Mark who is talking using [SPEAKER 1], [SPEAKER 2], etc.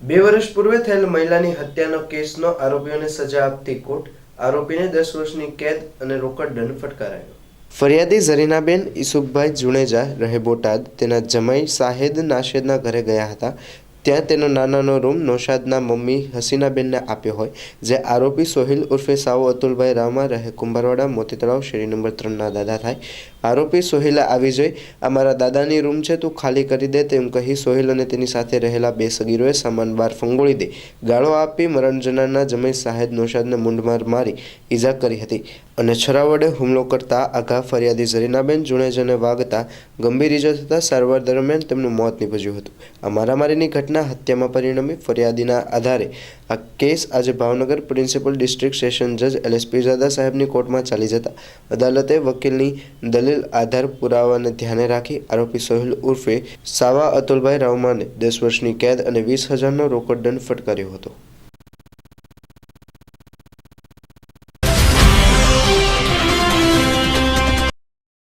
[SPEAKER 1] બે વર્ષ પૂર્વે થયેલ મહિલાની હત્યાનો કેસનો આરોપીઓને સજા આપતી કોર્ટ આરોપીને દસ વર્ષની કેદ અને રોકડ દંડ ફટકારાયો. ફરિયાદી ઝરીનાબેન ઈસુકભાઈ જુણેજા રહે બોટાદ. તેના જમાઈ સાહેદ નાશેદના ઘરે ગયા હતા. ત્યાં તેનો નાનાનો રૂમ નૌશાદના મમ્મી હસીનાબેનને આપ્યો હોય, જે આરોપી સોહિલ ઉર્ફે સાવો અતુલભાઈ રામા રહે કુંભારવાડા મોતી તળાવ શેરી નંબર ત્રણના દાદા થાય. આરોપી સોહિલા આવી જઈ આ મારા દાદાની રૂમ છે, તું ખાલી કરી દે, તેમ કહી સોહિલ અને તેની સાથે રહેલા બે સગીરોએ સામાન બહાર ફંગોળી દે. ગાળો આપી મરણજનાના જમય સાહેદ નૌશાદને મૂંઢમાર મારી ઈજા કરી હતી અને છરા વડે હુમલો કરતા આઘા ફરિયાદી ઝરીનાબેન જુણેજને વાગતા ગંભીર ઈજા થતાં સારવાર દરમિયાન તેમનું મોત નીપજ્યું હતું. આ મારામારીની ઘટના હત્યામાં પરિણમી ફરિયાદીના આધારે આ કેસ આજે ભાવનગર પ્રિન્સિપલ ડિસ્ટ્રિક્ટ સેશન જજ એલ ઝાદા સાહેબની કોર્ટમાં ચાલી જતા. અદાલતે વકીલની દલીલ આધાર પુરાવાને ધ્યાને રાખી આરોપી સોહેલ ઉર્ફે સાવા અતુલભાઈ રાવમાને દસ વર્ષની કેદ અને વીસ હજારનો રોકડ દંડ ફટકાર્યો હતો.